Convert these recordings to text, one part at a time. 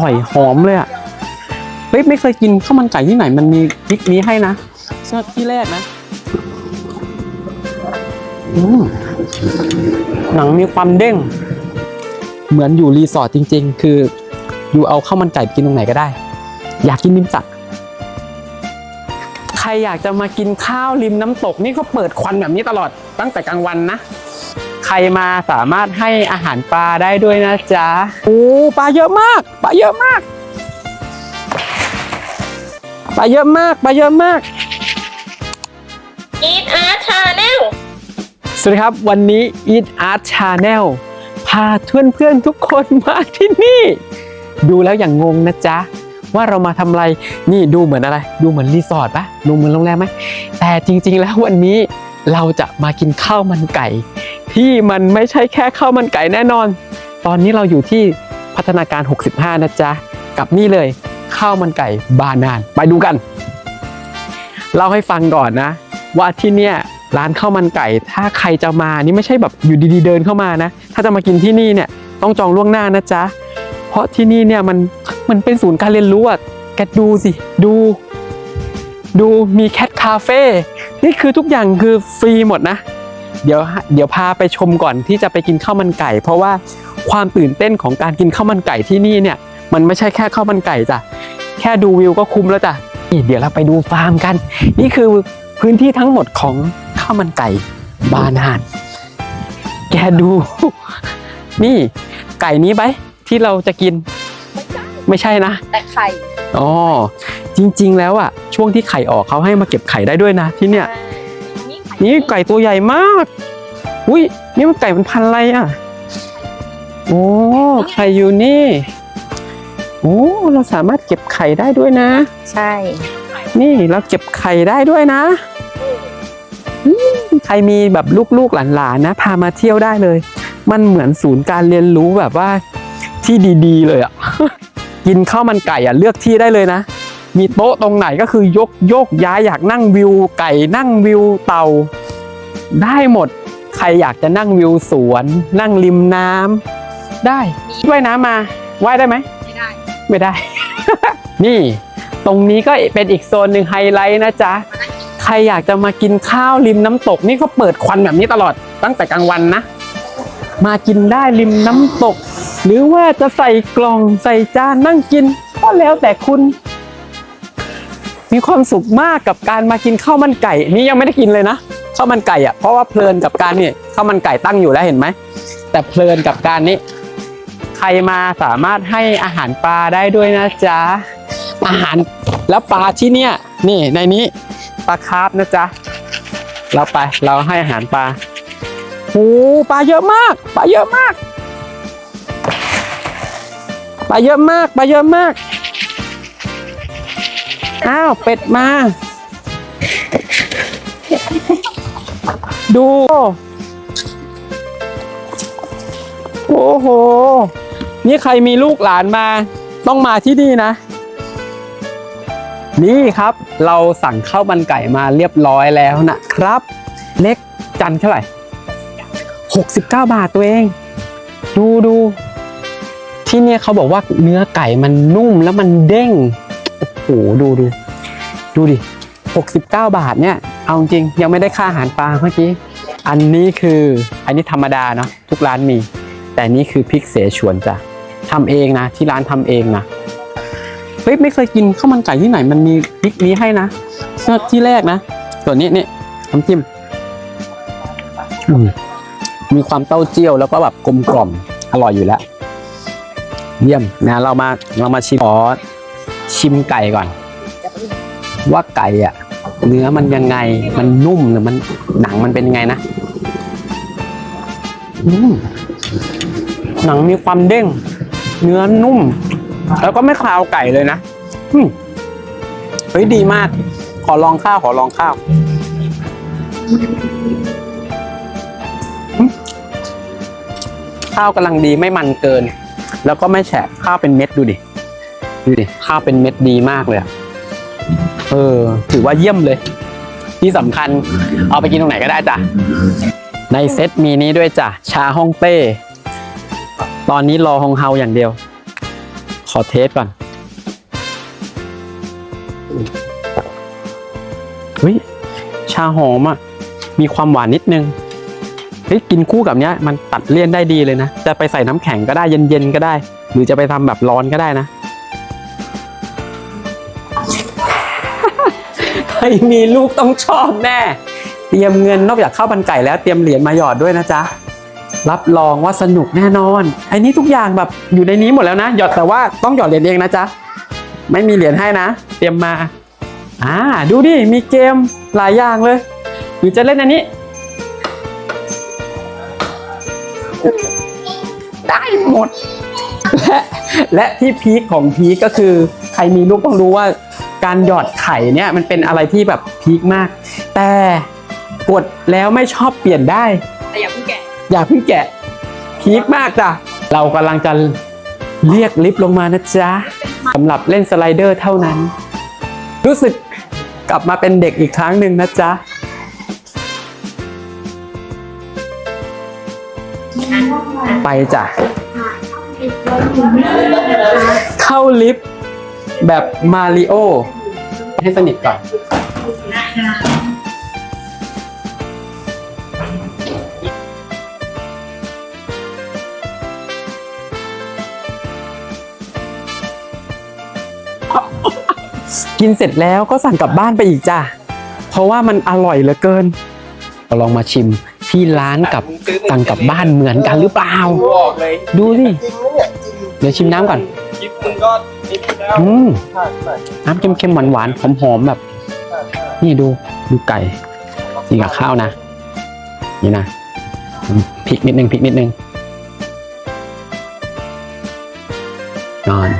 อร่อยหอมเลยอะเฮ้ยไม่เคยกินข้าวมันไก่ที่ไหนมันมีพริกนี้ให้นะชื่อที่แรกนะอืมหนังมีความเด้ง เหมือนอยู่รีสอร์ทจริง ๆ คืออยู่เอาข้าวมันไก่กินตรงไหนก็ได้ อยากกินริมสระใครอยากจะมากินข้าวริมน้ำตกนี่เขาเปิดควันแบบนี้ตลอดตั้งแต่กลางวันนะ ใครมาสามารถให้อาหารปลาได้ด้วยนะจ๊ะโอ้ปลาเยอะมากปลาเยอะมากปลาเยอะมากปลาเยอะมาก Eat Art Channel สวัสดีครับวันนี้ Eat Art Channel พาเพื่อนเพื่อนๆทุกคนมาที่นี่ ดูแล้วอย่างงงนะจ๊ะว่าเรามาทำอะไรนี่ดูเหมือนอะไร ดูเหมือนรีสอร์ทปะดูเหมือนโรงแรมไหมแต่จริง ๆ แล้ววันนี้เราจะมากินข้าวมันไก่ ที่มันไม่ใช่แค่ข้าวมันไก่แน่นอน ตอนนี้เราอยู่ที่พัฒนาการ 65 นะจ๊ะ กับนี่เลยข้าวมันไก่บานาน ไปดูกัน เล่าให้ฟังก่อนนะ ว่าที่เนี่ยร้านข้าวมันไก่ ถ้าใครจะมานี่ไม่ใช่แบบอยู่ดีๆเดินเข้ามานะ ถ้าจะมากินที่นี่เนี่ยต้องจองล่วงหน้านะจ๊ะ เพราะที่นี่เนี่ยมันมันเป็นศูนย์การเรียนรู้อะแกดูสิดู ดูมีแคทคาเฟ่นี่คือทุกอย่างคือฟรีหมดนะ เดี๋ยวเดี๋ยวพาไปชมก่อนที่จะไปกินข้าวมันไก่ เพราะว่าความตื่นเต้นของการกินข้าวมันไก่ที่นี่เนี่ย มันไม่ใช่แค่ข้าวมันไก่จ้ะแค่ดูวิวก็คุ้มแล้วจ้ะนี่เดี๋ยวเราไปดูฟาร์มกัน นี่คือพื้นที่ทั้งหมดของข้าวมันไก่บานานแกดู นี่ไก่นี้ไหมที่เราจะกิน ไม่ใช่นะ แต่ไข่อ๋อจริง ๆ แล้วอะช่วงที่ไข่ออกเขาให้มาเก็บไข่ได้ด้วยนะที่เนี่ย นี่ไข่นี่ไก่ตัวใหญ่มาก อุ้ยนี่มันไก่มันพันธุ์อะไรอะ โอ้ไข่อยู่นี่ โอ้เราสามารถเก็บไข่ได้ด้วยนะ ใช่ นี่เราเก็บไข่ได้ด้วยนะอืมใครมีแบบลูกๆหลานๆนะ พามาเที่ยวได้เลย มันเหมือนศูนย์การเรียนรู้แบบว่าที่ดีๆ เลยอะ กินข้าวมันไก่อะเลือกที่ได้เลยนะ มีโต๊ะตรงไหนก็คือยกโยกย้ายอยากนั่งวิว ไก่นั่งวิวเตา ได้หมด ใครอยากจะนั่งวิวสวน นั่งริมน้ำได้ว่ายน้ำมาว่ายได้ไหมไม่ได้ ไม่ได้ นี่ตรงนี้ก็เป็นอีกโซนหนึ่งไฮไลท์นะจ๊ะใครอยากจะมากินข้าวริมน้ำตกนี่เขาเปิดควันแบบนี้ตลอดตั้งแต่กลางวันนะมากินได้ริมน้ำตก หรือว่าจะใส่กล่องใส่จานนั่งกินก็แล้วแต่คุณ มีความสุขมากกับการมากินข้าวมันไก่ นี่ยังไม่ได้กินเลยนะข้าวมันไก่อะเพราะว่าเพลินกับการนี่ข้าวมันไก่ตั้งอยู่แล้วเห็นไหมแต่เพลินกับการนี้ ใครมาสามารถให้อาหารปลาได้ด้วยนะจ๊ะอาหารแล้วปลาที่เนี่ยนี่ในนี้ปลาคาร์ฟนะจ๊ะเราไปเราให้อาหารปลาโอ้ปลาเยอะมากปลาเยอะมากปลาเยอะมากปลาเยอะมาก อ้าว เป็ดมา ดู โอ้โห นี่ใครมีลูกหลานมา ต้องมาที่นี่นะ นี่ครับ เราสั่งข้าวมันไก่มาเรียบร้อยแล้วนะครับ เล็กจันเท่าไหร่ 69 บาทตัวเอง ดูดูที่เนี่ยเขาบอกว่าเนื้อไก่มันนุ่มแล้วมันเด้ง หดูดู ดูดิ 69 บาทเนี่ย เอาจริงยังไม่ได้ค่าอาหารปลาเมื่อกี้ อันนี้คืออันนี้ธรรมดาเนาะทุกร้านมี แต่นี่คือพริกเสฉวนจ้ะทำเองนะ ที่ร้านทำเองนะเฮ้ยไม่เคยกินข้าวมันไก่ที่ไหนมันมีพริกนี้ให้นะที่แรกนะส่วนนี้นี่น้ำจิ้มมมีความเต้าเจี้ยวแล้วก็แบบกลมกล่อมอร่อยอยู่แล้ว เยี่ยมนะเรามาเรามาชิมขอ ชิมไก่ก่อน ว่าไก่อะเนื้อมันยังไงมันนุ่มหรือมันหนังมันเป็นยังไงนะอืมหนังมีความเด้ง เนื้อนุ่ม แล้วก็ไม่คาวไก่เลยนะอืมเฮ้ยดีมาก ขอลองข้าวขอลองข้าวอืมข้าวกำลังดีไม่มันเกิน แล้วก็ไม่แฉะข้าวเป็นเม็ดดูดิ ดูดิข้าวเป็นเม็ดดีมากเลยอะเออ ถือว่าเยี่ยมเลย ที่สำคัญเอาไปกินตรงไหนก็ได้จ้ะ ในเซตมีนี้ด้วยจ้ะ ชาฮ่องเต้ ตอนนี้รอฮองเฮาอย่างเดียว ขอเทสก่อนเฮ้ยชาหอมอะ มีความหวานนิดนึงเฮ้ยกินคู่กับเนี้ย มันตัดเลี่ยนได้ดีเลยนะ จะไปใส่น้ำแข็งก็ได้เย็นๆก็ได้ หรือจะไปทำแบบร้อนก็ได้นะ มีลูกต้องชอบแน่ เตรียมเงินนอกจากข้าวมันไก่แล้วเตรียมเหรียญมาหยอดด้วยนะจ๊ะ รับรองว่าสนุกแน่นอน ไอ้นี้ทุกอย่างแบบอยู่ในนี้หมดแล้วนะ หยอดแต่ว่าต้องหยอดเหรียญเองนะจ๊ะ ไม่มีเหรียญให้นะ เตรียมมา อ่า ดูดิ มีเกมหลายอย่างเลยหรือจะเล่นอันนี้ ได้หมด และและที่พีคของพีคก็คือ ใครมีลูกต้องรู้ว่า การหยอดไข่เนี่ยมันเป็นอะไรที่แบบพีคมาก แต่กดแล้วไม่ชอบเปลี่ยนได้แต่อย่าเพิ่งแกะอย่าเพิ่งแกะพีคมากจ้ะเรากำลังจะเรียกลิฟต์ลงมานะจ๊ะสำหรับเล่นสไลเดอร์เท่านั้น รู้สึกกลับมาเป็นเด็กอีกครั้งหนึ่งนะจ๊ะไปจ้ะเข้าลิฟต์ แบบมาริโอให้สนิทก่อน กินเสร็จแล้วก็สั่งกลับบ้านไปอีกจ้ะ เพราะว่ามันอร่อยเหลือเกินเราลองมาชิมที่ร้านกับสั่งกลับบ้านเหมือนกันหรือเปล่า ดูสิ เดี๋ยวชิมน้ำก่อน คลิปมึงก็ อืมใช่ใช่น้ำเค็มๆหวานๆหอมๆแบบ นี่ดูดูไก่กินกับข้าวนะ นี่นะพริกนิดนึงพริกนิดนึงนอน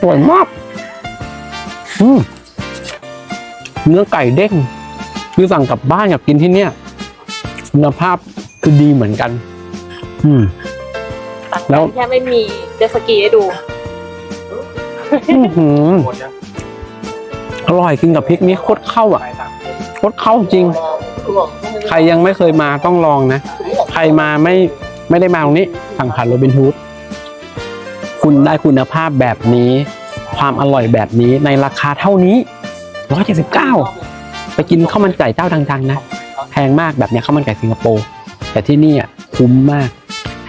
สวยมากอืมเนื้อไก่เด้งคือสั่งกลับบ้านกับกินที่เนี่ยคุณภาพคือดีเหมือนกัน อืม แล้วแค่ไม่มีเจตสกีให้ดู อื้อหือหมดนะอร่อยกินกับพริกนี้โคตรเข้าอะไปสามคนโคตรเข้าจริง ใครยังไม่เคยมาต้องลองนะ ใครมาไม่ไม่ได้มาตรงนี้สั่งผ่านโรบินฮูดคุณได้คุณภาพแบบนี้ ความอร่อยแบบนี้ในราคาเท่านี้179ไปกินข้าวมันไก่เจ้าดังๆนะแพงมากแบบเนี้ยข้าวมันไก่สิงคโปร์แต่ที่นี่อะคุ้มมาก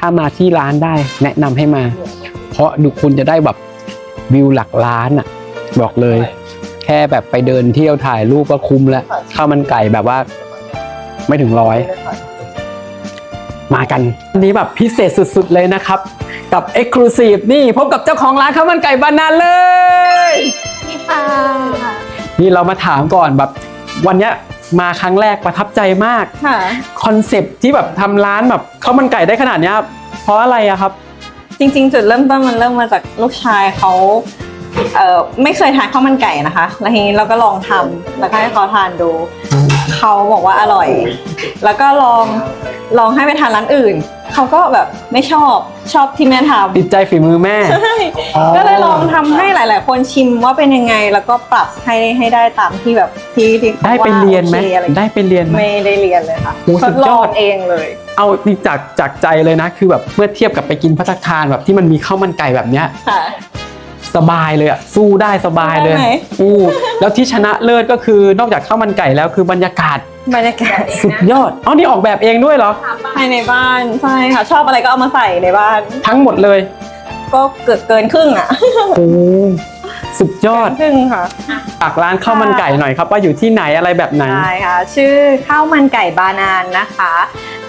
ถ้ามาที่ร้านได้แนะนำให้มา เพราะดูคุณจะได้แบบวิวหลักล้านอะ บอกเลย แค่แบบไปเดินเที่ยวถ่ายรูปก็คุ้มแล้วข้าวมันไก่แบบว่า ไม่ถึงร้อย มากันวันนี้แบบพิเศษสุดๆเลยนะครับ กับ Exclusive นี่พบกับเจ้าของร้านข้าวมันไก่บานานเลย นี่ค่ะนี่เรามาถามก่อนแบบ วันเนี้ย มาครั้งแรกประทับใจมากค่ะ คอนเซปต์ที่แบบทำร้านแบบข้าวมันไก่ได้ขนาดเนี้ยเพราะอะไรอะครับ จริงๆ จุดเริ่มต้นมันเริ่มมาจากลูกชายเขาเอ่อไม่เคยทานข้าวมันไก่นะคะ แล้วทีนี้เราก็ลองทำแล้วก็ให้เขาทานดู เขาบอกว่าอร่อย แล้วก็ลองลองให้ไปทานร้านอื่น เขาก็แบบไม่ชอบชอบที่แม่ทำติดใจฝีมือแม่ ใช่อ๋อ ก็เลยลองทำให้หลาย ๆ คนชิมว่าเป็นยังไง แล้วก็ปรับให้ให้ได้ตามที่แบบที่ที่ขาได้ไปเรียนไหมว่าโอคอะรได้ไปเรียนไหม ไม่ได้เรียนเลยค่ะโอ้ทสุดดลยอองดเองเลย เอาจริงจากจากใจเลยนะ คือแบบเมื่อเทียบกับไปกินพัตตาคารแบบที่มันมีข้าวมันไก่แบบเนี้ย ค่ะ สบายเลยอะสู้ได้สบายเลยได้ไหม อู้แล้วที่ชนะเลิศก็คือนอกจากข้าวมันไก่แล้วคือบรรยากาศบรรยากาศสุดยอดอ๋อนี่ออกแบบเองด้วยเหรอ ภายในบ้านใช่ค่ะ ชอบอะไรก็เอามาใส่ในบ้าน ทั้งหมดเลยก็เกิดเกินครึ่งอะ โอ้ สุดยอดครึ่งค่ะฝากร้านข้าวมันไก่หน่อยครับว่าอยู่ที่ไหนอะไรแบบไหนใช่ค่ะชื่อข้าวมันไก่บานานนะคะ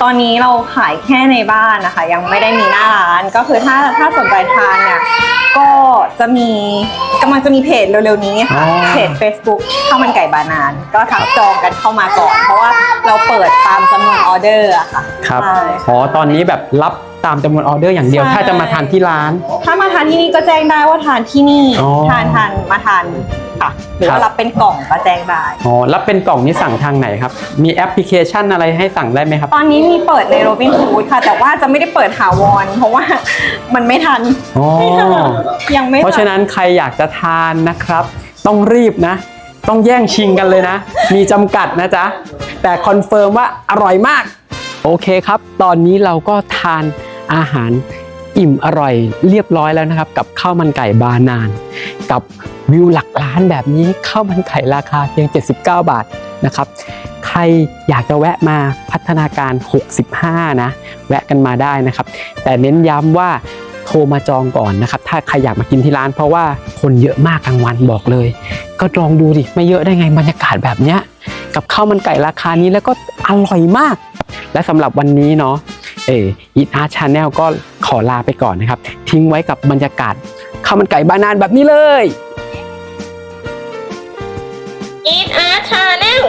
ตอนนี้เราขายแค่ในบ้านนะคะ ยังไม่ได้มีหน้าร้านก็คือถ้าถ้าสนใจทานเนี่ยก็จะมีกำลังจะมีเพจเร็วๆนี้ค่ะอ๋อเพจ Facebook ข้าวมันไก่บานาน ก็ทักจองกันเข้ามาก่อน เพราะว่าเราเปิดตามจำนวนออเดอร์อะค่ะครับใช่อ๋อตอนนี้แบบรับ ตามจำนวนออเดอร์อย่างเดียว ใช่ ถ้าจะมาทานที่ร้าน ถ้ามาทานที่นี่ก็แจ้งได้ว่าทานที่นี่ อ๋อทานทานมาทานค่ะ หรือครัว่าบ รับเป็นกล่องก็แจ้งได้ อ๋อรับเป็นกล่องนี้สั่งทางไหนครับ มีแอปพลิเคชันอะไรให้สั่งได้ไหมครับตอนนี้มีเปิดในโรบิน o ูดค่ะ แต่ว่าจะไม่ได้เปิดถาวรเพราะว่า มันไม่ทันอ๋อยังไม่เพราะฉะนั้นใครอยากจะทานนะครับ ต้องรีบนะ ต้องแย่งชิงกันเลยนะ มีจำกัดนะจ๊ะ แต่คอนเฟิร์มว่าอร่อยมาก โอเคครับ ตอนนี้เราก็ทาน อาหารอิ่มอร่อยเรียบร้อยแล้วนะครับ กับข้าวมันไก่บานาน กับวิวหลักล้านแบบนี้ข้าวมันไก่ราคาเพียง 79 บาทนะครับใครอยากจะแวะมาพัฒนาการ 65 นะ แวะกันมาได้นะครับ แต่เน้นย้ำว่าโทรมาจองก่อนนะครับ ถ้าใครอยากมากินที่ร้านเพราะว่าคนเยอะมากกลางวันบอกเลย ก็ลองดูดิ ไม่เยอะได้ไงบรรยากาศแบบเนี้ย กับข้าวมันไก่ราคานี้แล้วก็อร่อยมาก และสำหรับวันนี้เนาะ เอออีทอาร์ชาแนลก็ขอลาไปก่อนนะครับ ทิ้งไว้กับบรรยากาศข้าวมันไก่บานานแบบนี้เลย อินอาร์ชาแนล